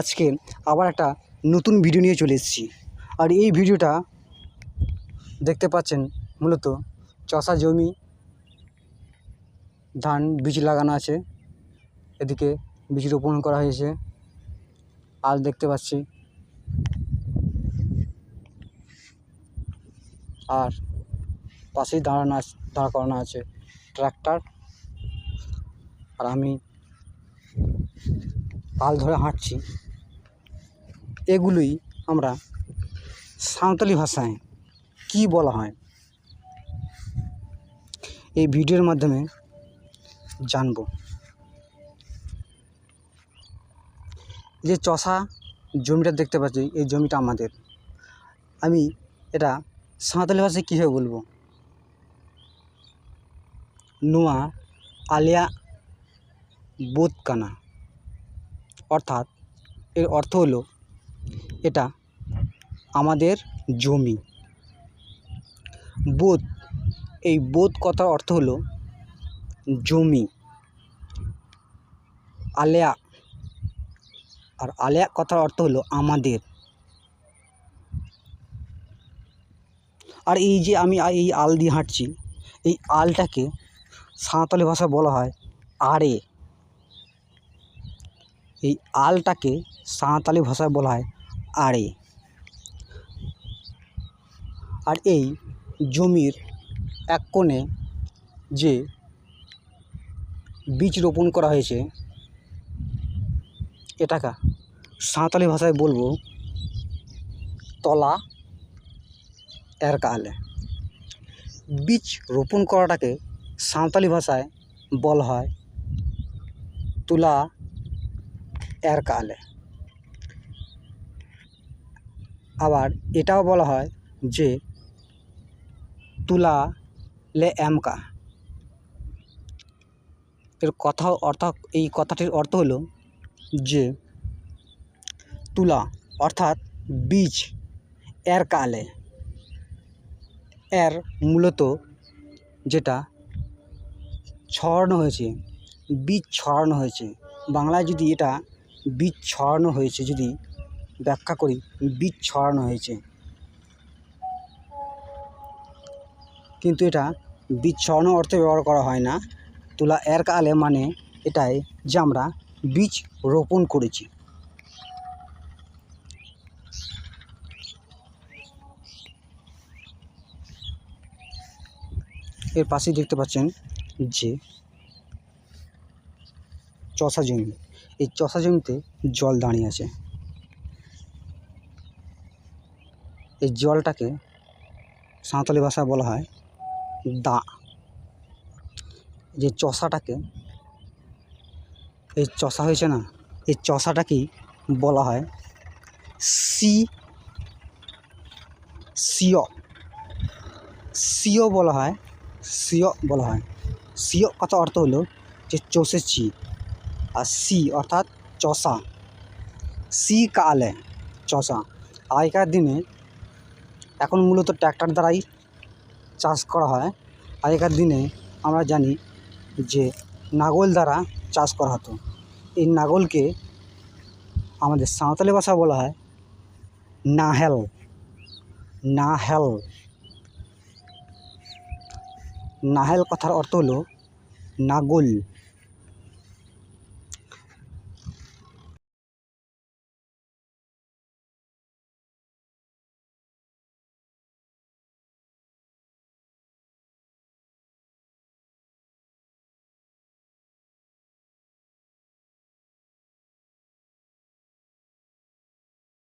আজকে আবার একটা নতুন ভিডিও নিয়ে চলে এসেছি। আর এই ভিডিওটা দেখতে পাচ্ছেন মূলত চষা জমি ধান বীজ লাগানো আছে। এদিকে বীজ রোপণ করা হয়েছে। আল দেখতে পাচ্ছি। আর পাশেই দাঁড়ানো দাঁড় করানো আছে ট্রাক্টর। আর আমি হাল ধরে হাঁটছি। এগুলোই আমরা সাঁওতালি ভাষায় কী বলা হয়? এই ভিডিওর মাধ্যমে জানব। যে চষা জমিটা দেখতে পাচ্ছি, এই জমিটা আমাদের। আমি এটা সাঁওতালি ভাষায় কীভাবে বলব? নোয়া আলিয়া বোধ কানা অর্থাৎ এর অর্থ হলো এটা আমাদের জমি। বোধ, এই বোধ কথার অর্থ হলো জমি। আলেয়া, আর আলেয়া কথার অর্থ হলো আমাদের। আর এই যে আমি এই আল দিয়ে হাঁটছি, এই আলটাকে সাঁওতালি ভাষায় বলা হয় আড়ে এই আলটাকে সাঁওতালি ভাষায় বলা হয় আড়ে। আর এই জমির এক কোণে যে বীজ রোপণ করা হয়েছে, এটাকে সাঁওতালি ভাষায় বলব তলা এর কালে বীজ রোপণ করাটাকে সাঁওতালি ভাষায় বলা হয় তুলা এর কালে। আবার এটাও বলা হয় যে, তুলা লে এমকা। এর কথা অর্থ, এই কথাটির অর্থ হলো যে, তুলা অর্থাৎ বীজ এর কালে। এর মূলত যেটা ছড়ানো হয়েছে, বীজ ছড়ানো হয়েছে। বাংলায় যদি এটা বীজ ছড়ানো হয়েছে, যদি ব্যাখ্যা করি, বীজ ছড়ানো হয়েছে। কিন্তু এটা বীজ ছড়ানো অর্থে ব্যবহার করা হয় না। তুলা এর কালে মানে এটাই যে আমরা বীজ রোপণ করেছি। এর পাশেই দেখতে পাচ্ছেন যে চষা জমি। এই চষা জমিতে জল দাঁড়িয়ে আছে। এই জলটাকে সাঁওতালি ভাষায় বলা হয় দা। যে চষাটাকে এই চষা হয়েছে না, এই চষাটাকেই বলা হয় সি, সিও। সিও বলা হয়, সিও বলা হয়। সিও কথা অর্থ হলো যে চষেছি। আর সি অর্থাৎ চষা। সি কালে চষা। আগেকার দিনে এখন মূলত ট্র্যাক্টর দ্বারাই চাষ করা হয়। আগেকার দিনে আমরা জানি যে নাঙল দ্বারা চাষ করা হতো। এই নাঙলকে আমাদের সাঁওতালি ভাষা বলা হয় নাহেল। নাহেল। নাহেল কথার অর্থ হলো নাগল।